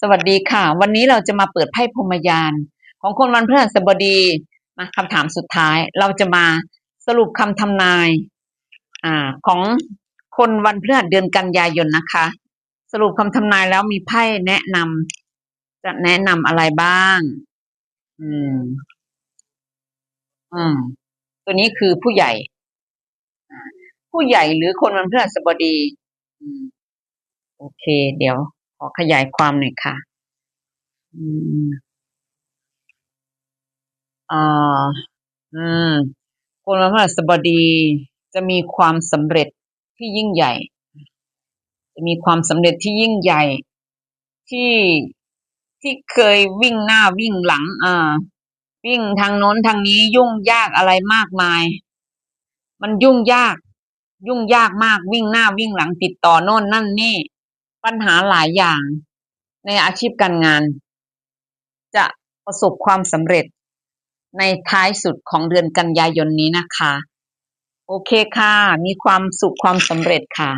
สวัสดีค่ะ วันนี้เราจะมาเปิดไพ่พรมยาน ของคนวันพฤหัสบดีมาคำถามสุดท้าย เราจะมาสรุปคำทำนายอ่าของคนวันพฤหัสเดือนกันยายนนะคะ สรุปคำทำนายแล้วมีไพ่แนะนำจะแนะนำอะไรบ้าง อืม อืม ตัวนี้คือผู้ใหญ่ ผู้ใหญ่หรือคนวันพฤหัสบดีอืมโอเค เดี๋ยว อขยายความหน่อยค่ะอืมอ่าอืมคนวันพฤหัสบดีจะมีความสำเร็จที่ยิ่งใหญ่ จะมีความสำเร็จที่ยิ่งใหญ่ ที่ที่เคยวิ่งหน้าวิ่งหลัง อ่า วิ่งทางโน้นทางนี้ยุ่งยากอะไรมากมาย มันยุ่งยาก ยุ่งยากมากวิ่งหน้าวิ่งหลังติดต่อโน่นนั่นนี่ ปัญหาหลายอย่างในอาชีพการงาน จะประสบความสำเร็จในท้ายสุดของเดือนกันยายนนี้นะคะ โอเคค่ะ มีความสุขความสำเร็จค่ะ